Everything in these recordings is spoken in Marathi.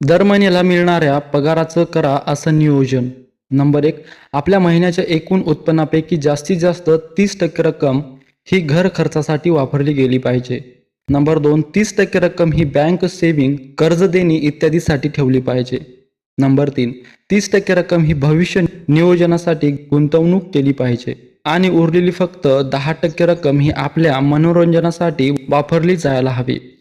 दर महिन्याला मिळणाऱ्या पगाराचं करा असं नियोजन. नंबर एक आपल्या महिन्याच्या एकूण उत्पन्नापैकी जास्तीत जास्त तीस टक्के रक्कम ही घर खर्चासाठी वापरली गेली पाहिजे. नंबर दोन तीस टक्के रक्कम ही बँक सेव्हिंग कर्ज देणी इत्यादीसाठी ठेवली पाहिजे. नंबर तीन तीस टक्के रक्कम ही भविष्य नियोजनासाठी गुंतवणूक केली पाहिजे. आणि उरलेली फक्त दहा टक्के रक्कम ही आपल्या मनोरंजनासाठी वापरली जायला हवी.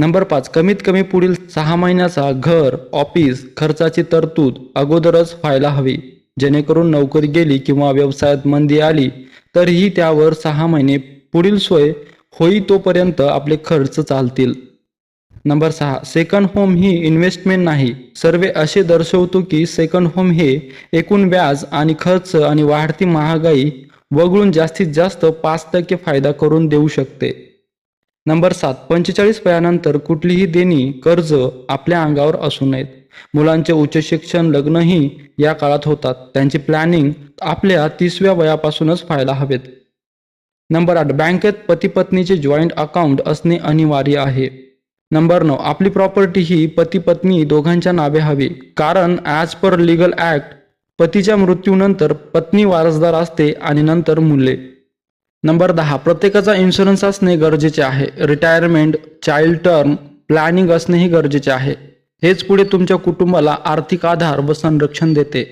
नंबर पाच कमीत कमी पुढील सहा महिन्याचा घर ऑफिस खर्चाची तरतूद अगोदरच व्हायला हवी. जेणेकरून नोकरी गेली किंवा व्यवसायात मंदी आली तरीही त्यावर सहा महिने पुढील सोय होई तोपर्यंत आपले खर्च चालतील. नंबर सहा सेकंड होम ही इन्व्हेस्टमेंट नाही. सर्वे असे दर्शवतो की सेकंड होम हे एकूण व्याज आणि खर्च आणि वाढती महागाई वगळून जास्तीत जास्त पाच टक्के फायदा करून देऊ शकते. नंबर सात पंचेचाळीस वयानंतर कुठलीही देणी कर्ज आपल्या अंगावर असू नयेत. मुलांचे उच्च शिक्षण लग्नही या काळात होतात. त्यांची प्लॅनिंग आपल्या तिसव्या वयापासूनच व्हायला हवेत. नंबर आठ बँकेत पती पत्नीचे जॉईंट अकाउंट असणे अनिवार्य आहे. नंबर नऊ आपली प्रॉपर्टी ही पती पत्नी दोघांच्या नावे हवी. कारण ॲज पर लिगल ॲक्ट पतीच्या मृत्यूनंतर पत्नी वारसदार असते आणि नंतर मुले. नंबर दहा प्रत्येकाचा इन्शुरन्स असणे गरजेचे आहे. रिटायरमेंट चाइल्ड टर्म प्लॅनिंग असणेही गरजेचे आहे. हेच पुढे तुमच्या कुटुंबाला आर्थिक आधार व संरक्षण देते.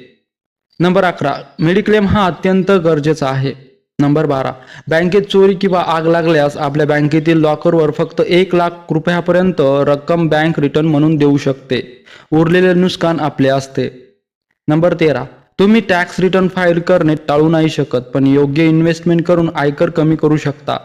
नंबर अकरा मेडिक्लेम हा अत्यंत गरजेचा आहे. नंबर बारा बँकेत चोरी किंवा आग लागल्यास आपल्या बँकेतील लॉकरवर फक्त एक लाख रुपयापर्यंत रक्कम बँक रिटर्न म्हणून देऊ शकते. उरलेले नुकसान आपले असते. नंबर तेरा तुम्ही टॅक्स रिटर्न फाईल करणे टाळू नाही शकत पण योग्य इन्व्हेस्टमेंट करून आयकर कमी करू शकता.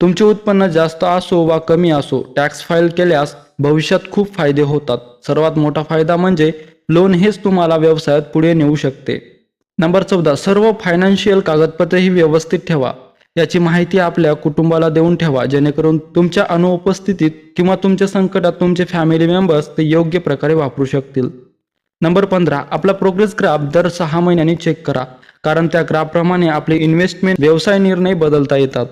तुमचे उत्पन्न जास्त असो वा कमी असो टॅक्स फाईल केल्यास भविष्यात खूप फायदे होतात. सर्वात मोठा फायदा म्हणजे लोन हेच तुम्हाला व्यवसायात पुढे नेऊ शकते. नंबर चौदा सर्व फायनान्शियल कागदपत्रेही व्यवस्थित ठेवा. याची माहिती आपल्या कुटुंबाला देऊन ठेवा जेणेकरून तुमच्या अनुपस्थितीत किंवा तुमच्या संकटात तुमचे फॅमिली मेंबर्स ते योग्य प्रकारे वापरू शकतील. नंबर पंधरा आपला प्रोग्रेस ग्राफ दर सहा महिन्यांनी चेक करा. कारण त्या ग्राफप्रमाणे आपले इन्व्हेस्टमेंट व्यवसाय निर्णय बदलता येतात.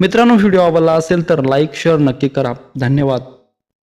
मित्रांनो व्हिडिओ आवडला असेल तर लाईक शेअर नक्की करा. धन्यवाद.